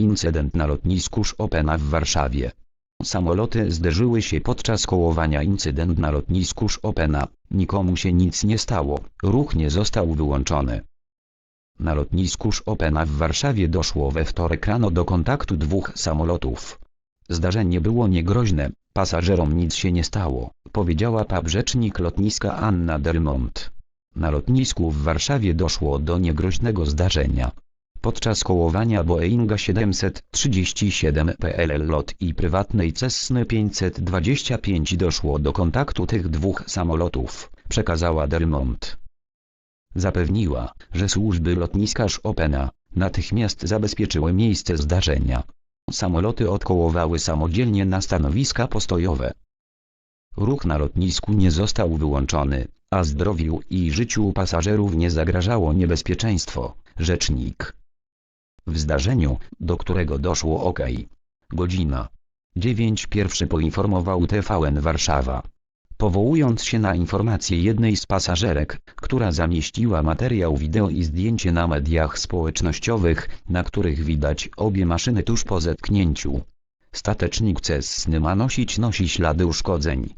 Incydent na lotnisku Chopina w Warszawie. Samoloty zderzyły się podczas kołowania incydent na lotnisku Chopina, nikomu się nic nie stało, ruch nie został wyłączony. Na lotnisku Chopina w Warszawie doszło we wtorek rano do kontaktu dwóch samolotów. Zdarzenie było niegroźne, pasażerom nic się nie stało, powiedziała PAP rzecznik lotniska Anna Dermont. Na lotnisku w Warszawie doszło do niegroźnego zdarzenia. Podczas kołowania Boeinga 737 PLL LOT i prywatnej Cessny 525 doszło do kontaktu tych dwóch samolotów, przekazała Dermont. Zapewniła, że służby lotniska Chopina natychmiast zabezpieczyły miejsce zdarzenia. Samoloty odkołowały samodzielnie na stanowiska postojowe. Ruch na lotnisku nie został wyłączony, a zdrowiu i życiu pasażerów nie zagrażało niebezpieczeństwo, rzecznik. W zdarzeniu, do którego doszło OK. Godzina 9 pierwszy poinformował TVN Warszawa. Powołując się na informację jednej z pasażerek, która zamieściła materiał wideo i zdjęcie na mediach społecznościowych, na których widać obie maszyny tuż po zetknięciu. Statecznik Cessny ma nosić nosi ślady uszkodzeń,